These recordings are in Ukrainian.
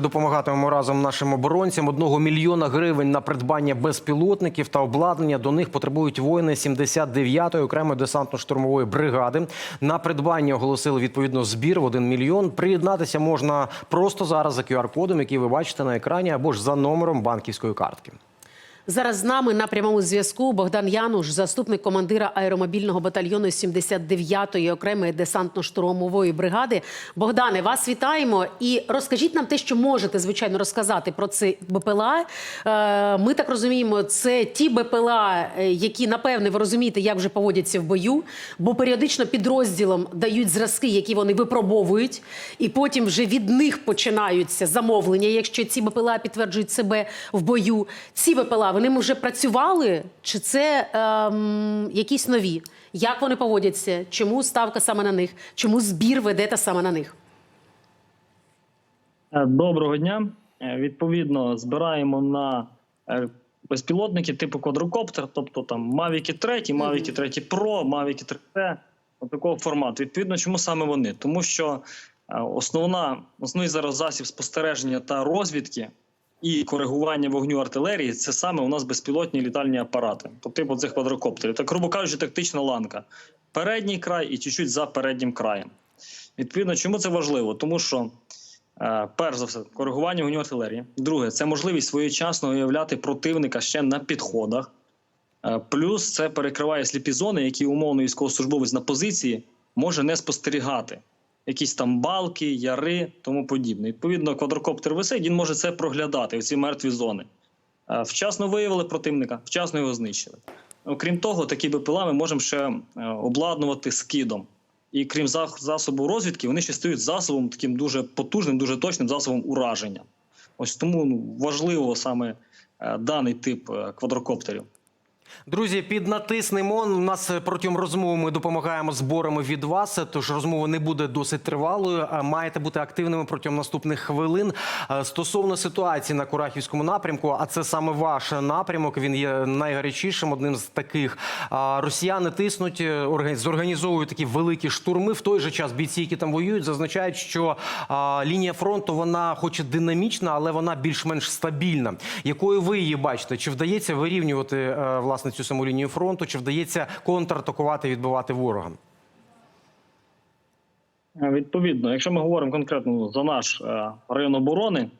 Допомагатимемо разом нашим оборонцям. Одного мільйона гривень на придбання безпілотників та обладнання до них потребують воїни 79-ї окремої десантно-штурмової бригади. На придбання оголосили відповідно збір в 1 мільйон. Приєднатися можна просто зараз за QR-кодом, який ви бачите на екрані, або ж за номером банківської картки. Зараз з нами на прямому зв'язку Богдан Януш, заступник командира аеромобільного батальйону 79-ї окремої десантно-штурмової бригади. Богдане, вас вітаємо і розкажіть нам те, що можете звичайно розказати про ці БПЛА. Е, Ми так розуміємо, це ті БПЛА, е, які напевне ви розумієте, як вже поводяться в бою, бо періодично підрозділам дають зразки, які вони випробовують, і потім вже від них починаються замовлення. Якщо ці БПЛА підтверджують себе в бою, ці БПЛА вони вже працювали, чи це ем, якісь нові? Як вони поводяться? Чому ставка саме на них? Чому збір ведете саме на них? Е, Доброго дня. Е, Відповідно, збираємо на е, безпілотники типу квадрокоптер, тобто там Mavic 3, Mavic 3 Pro, Mavic 3T, такого формату. Відповідно, чому саме вони? Тому що основна, основний зараз засіб спостереження та розвідки і коригування вогню артилерії це саме у нас безпілотні літальні апарати, по типу цих квадрокоптерів. Так, грубо кажучи, тактична ланка. Передній край і чуть-чуть за переднім краєм. Відповідно, чому це важливо? Тому що Е, Перш за все, коригування вогню артилерії. Друге, це можливість своєчасно виявляти противника ще на підходах. Е, Плюс це перекриває сліпі зони, які умовно військовослужбовець на позиції може не спостерігати. Якісь там балки, яри, тому подібне. Відповідно, квадрокоптер висить, він може це проглядати, ці мертві зони. Е, Вчасно виявили противника, вчасно його знищили. Окрім того, такі БПЛА ми можемо ще е, обладнувати скидом. І крім засобу розвідки, вони ще стають засобом таким дуже потужним, дуже точним засобом ураження. Ось тому ну, важливо саме е, даний тип квадрокоптерів. Друзі, піднатиснемо. У нас протягом розмови ми допомагаємо зборами від вас. Тож розмова не буде досить тривалою. Маєте бути активними протягом наступних хвилин. Стосовно ситуації на Курахівському напрямку, а це саме ваш напрямок. Він є найгарячішим, одним з таких. Росіяни тиснуть, е, орга- зорганізовують такі великі штурми. В той же час бійці, які там воюють, зазначають, що лінія фронту вона, хоч і динамічна, але вона більш-менш стабільна. Якою ви її бачите? Чи вдається вирівнювати е, власне цю саму лінію фронту? Чи вдається контратакувати, відбивати ворога? Е, Відповідно, якщо ми говоримо конкретно за наш е, район оборони,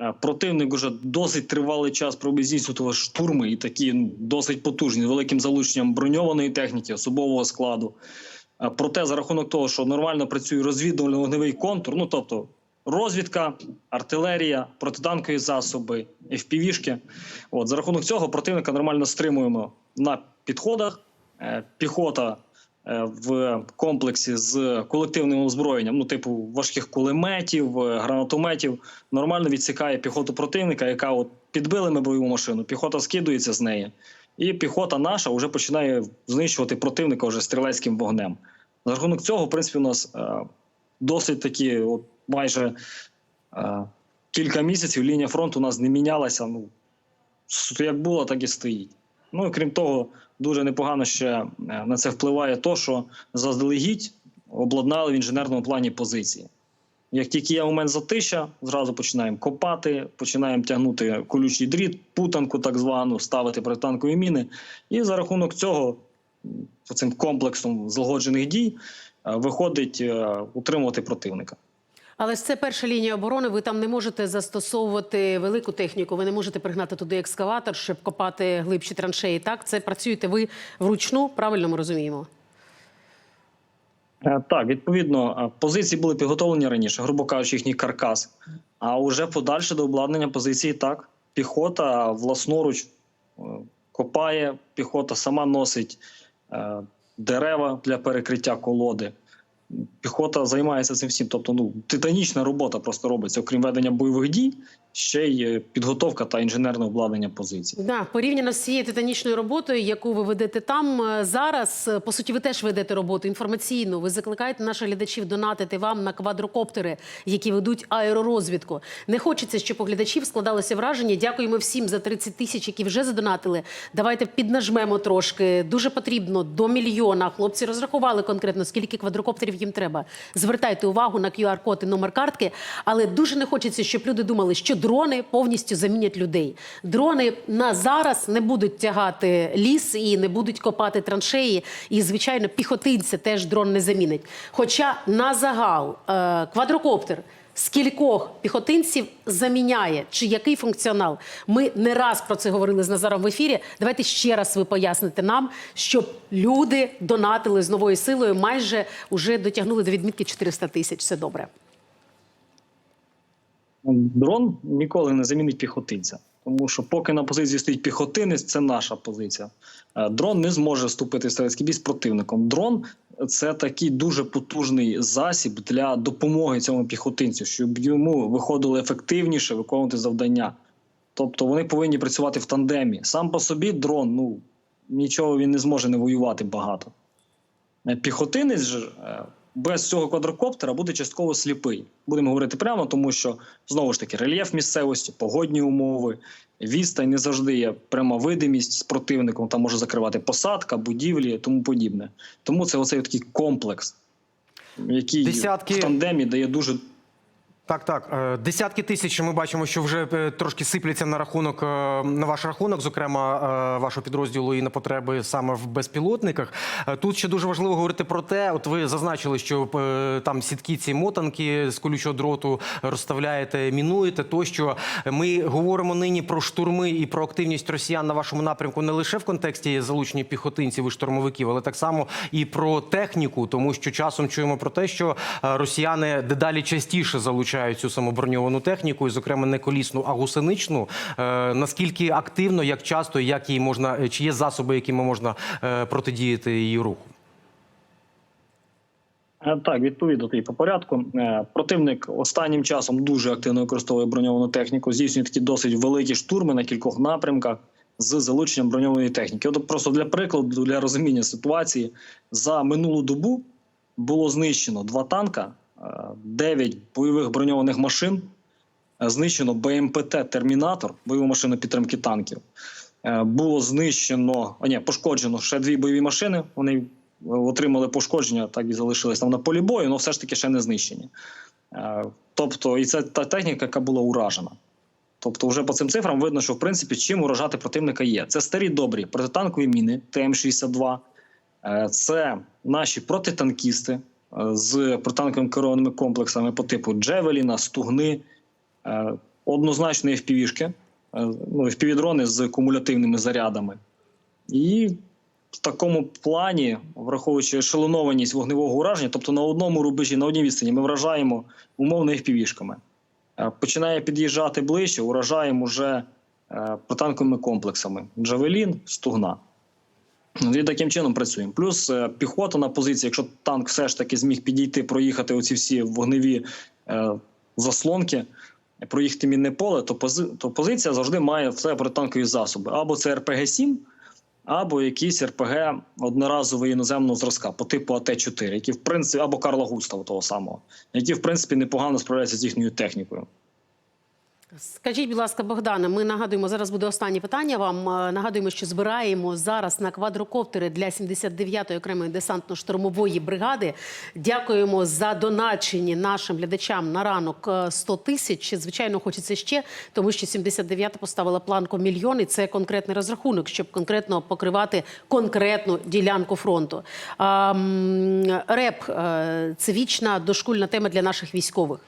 е, противник вже досить тривалий час пробує здійснювати штурми і такі ну, досить потужні, з великим залученням броньованої техніки, особового складу. Проте, за рахунок того, що нормально працює розвідувально-вогневий контур, ну тобто розвідка, артилерія, протитанкові засоби, FPV-шки. От за рахунок цього противника нормально стримуємо на підходах. Е, Піхота е, в комплексі з колективним озброєнням, ну типу важких кулеметів, е, гранатометів, нормально відсікає піхоту противника, яка от підбили ми бойову машину. Піхота скидується з неї, і піхота наша вже починає знищувати противника вже стрілецьким вогнем. За рахунок цього, в принципі, у нас досить такі, от майже е, кілька місяців лінія фронту у нас не мінялася. Ну як було, так і стоїть. Ну і крім того, дуже непогано ще е, на це впливає то, що заздалегідь обладнали в інженерному плані позиції. Як тільки є момент затища, зразу починаємо копати, починаємо тягнути колючий дріт, путанку так звану, ставити протитанкові міни. І за рахунок цього, цим комплексом злагоджених дій, виходить е, утримувати противника. Але ж це перша лінія оборони. Ви там не можете застосовувати велику техніку. Ви не можете пригнати туди екскаватор, щоб копати глибші траншеї. Так, це працюєте ви вручну. Правильно ми розуміємо. Е, Так, відповідно, е, позиції були підготовлені раніше, грубо кажучи, їхній каркас. А вже подальше до обладнання позиції так. Піхота власноруч е, копає, піхота сама носить е, дерева для перекриття колоди. Піхота займається цим всім. Тобто, ну, титанічна робота просто робиться, окрім ведення бойових дій. Ще й е, підготовка та інженерне обладнання позицій. Да, порівняно з цією титанічною роботою, яку ви ведете там е, зараз. е, По суті, ви теж ведете роботу інформаційну. Ви закликаєте наших глядачів донатити вам на квадрокоптери, які ведуть аеророзвідку. Не хочеться, щоб у глядачів складалося враження. Дякуємо всім за 30 тисяч, які вже задонатили. Давайте піднажмемо трошки. Дуже потрібно до мільйона. Хлопці розрахували конкретно, скільки квадрокоптерів їм треба. Звертайте увагу на QR-код і номер картки, але дуже не хочеться, щоб люди думали, що дрони повністю замінять людей. Дрони на зараз не будуть тягати ліс і не будуть копати траншеї. І, звичайно, піхотинця теж дрон не замінить. Хоча на загал е, квадрокоптер. Скількох піхотинців заміняє чи який функціонал? Ми не раз про це говорили з Назаром в ефірі. Давайте ще раз ви поясните нам, щоб люди донатили з новою силою. Майже вже дотягнули до відмітки 400 тисяч. Все добре. Дрон ніколи не замінить піхотинця, тому що поки на позиції стоїть піхотинець, це наша позиція. Е, Дрон не зможе вступити в стрілецький бій з противником. Дрон це такий дуже потужний засіб для допомоги цьому піхотинцю, щоб йому виходило ефективніше виконувати завдання. Тобто вони повинні працювати в тандемі. Сам по собі дрон, ну нічого він не зможе не воювати багато. Е, Піхотинець ж без цього квадрокоптера буде частково сліпий. Будемо говорити прямо, тому що знову ж таки рельєф місцевості, погодні умови, відстань не завжди є пряма видимість з противником. Там може закривати посадка, будівлі, тому подібне. Тому це оцей такий комплекс, який Десятки- в тандемі дає дуже Так, так. Е, Десятки тисяч ми бачимо, що вже е, трошки сипляться на рахунок е, на ваш рахунок, зокрема вашого підрозділу і на потреби саме в безпілотниках. Тут ще дуже важливо говорити про те, от ви зазначили, що там сітки ці мотанки з колючого дроту розставляєте, мінуєте. Тощо ми говоримо нині про штурми і про активність росіян на вашому напрямку не лише в контексті залучення піхотинців і штурмовиків, але так само і про техніку, тому що часом чуємо про те, що росіяни дедалі частіше залучають цю самоброньовану техніку, і, зокрема, не колісну, а гусеничну. Е, Наскільки активно, як часто, як її можна, е, чи є засоби, якими можна е, протидіяти її руху? Так, відповідно і по порядку. Противник останнім часом дуже активно використовує броньовану техніку, здійснює такі досить великі штурми на кількох напрямках з залученням броньованої техніки. От просто для прикладу, для розуміння ситуації, за минулу добу було знищено два танка, 9 бойових броньованих машин, е, знищено БМПТ Термінатор, бойову машину підтримки танків. Е, Було знищено, а ні, пошкоджено ще дві бойові машини. Вони отримали пошкодження, так і залишились там на полі бою, але все ж таки ще не знищені. Е, Тобто, і це та техніка, яка була уражена. Тобто, вже по цим цифрам видно, що в принципі чим уражати противника є. Це старі добрі протитанкові міни ТМ-62, е, це наші протитанкісти е, з протитанковими керованими комплексами по типу Джевеліна, Стугни, е, однозначно FPV-шки, е, ну, FPV-дрони з кумулятивними зарядами. І в такому плані, враховуючи ешелонованість вогневого ураження, тобто на одному рубежі, на одній відстані, ми вражаємо умовно FPV-шками. Е, Починає під'їжджати ближче, уражаємо вже протанковими комплексами: Джавелін, Стугна. І таким чином працюємо. Плюс е, піхота на позиції, якщо танк все ж таки зміг підійти, проїхати оці всі вогневі е, заслонки, проїхати мінне поле, то, пози, то позиція завжди має в себе протитанкові засоби. Або це РПГ-7, або якийсь РПГ одноразового іноземного зразка по типу АТ-4, які в принципі, або Карла Густава того самого, які в принципі непогано справляються з їхньою технікою. Скажіть, будь ласка, Богдане, ми нагадуємо, зараз буде останнє питання вам. Е, Нагадуємо, що збираємо зараз на квадрокоптери для 79-ї окремої десантно-штурмової бригади. Дякуємо за доначені нашим глядачам на ранок е, 100 тисяч. Звичайно, хочеться ще, тому що 79-та поставила планку мільйон, і це конкретний розрахунок, щоб конкретно покривати конкретну ділянку фронту. РЕП е, це вічна дошкульна тема для наших військових.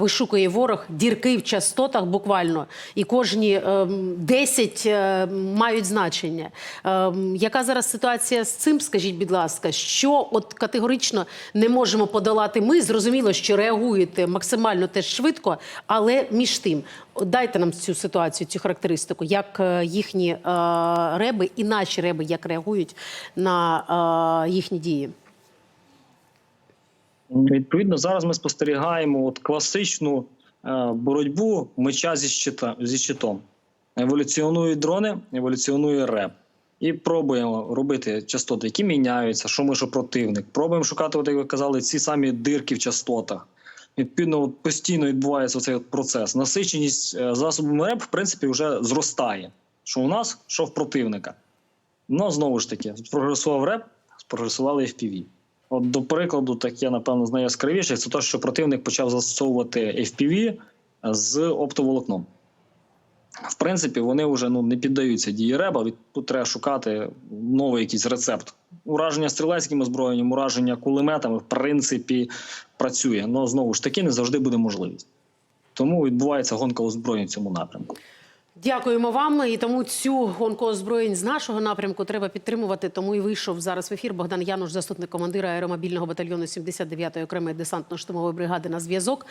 Вишукує ворог дірки в частотах буквально, і кожні ем, 10 е, мають значення. Ем, Яка зараз ситуація з цим? Скажіть, будь ласка, що от категорично не можемо подолати ми? Зрозуміло, що реагуєте максимально теж швидко, але між тим, дайте нам цю ситуацію, цю характеристику, як е, їхні е, реби і наші реби як реагують на їхні дії. Відповідно, зараз ми спостерігаємо от класичну боротьбу меча зі, щита, зі щитом. Еволюціонують дрони, еволюціонує реп. І пробуємо робити частоти, які міняються, що ми, що противник. Пробуємо шукати, от, як ви казали, ці самі дирки в частотах. Відповідно, от постійно відбувається цей процес. Насиченість е, засобами РЕП, в принципі, вже зростає. Що у нас, що в противника. Ну, знову ж таки, прогресував РЕП, спрогресували FPV. От, до прикладу, таке, напевно, з найяскравіших, це те, що противник почав застосовувати FPV з оптоволокном. В принципі, вони вже ну, не піддаються дії реба. Тут треба шукати новий якийсь рецепт. Ураження стрілецьким озброєнням, ураження кулеметами, в принципі, працює. Але знову ж таки, не завжди буде можливість. Тому відбувається гонка озброєнь в цьому напрямку. Дякуємо вам. І тому цю гонку озброєнь з нашого напрямку треба підтримувати. Тому і вийшов зараз в ефір Богдан Януш, заступник командира аеромобільного батальйону 79-ї окремої десантно-штурмової бригади на зв'язок.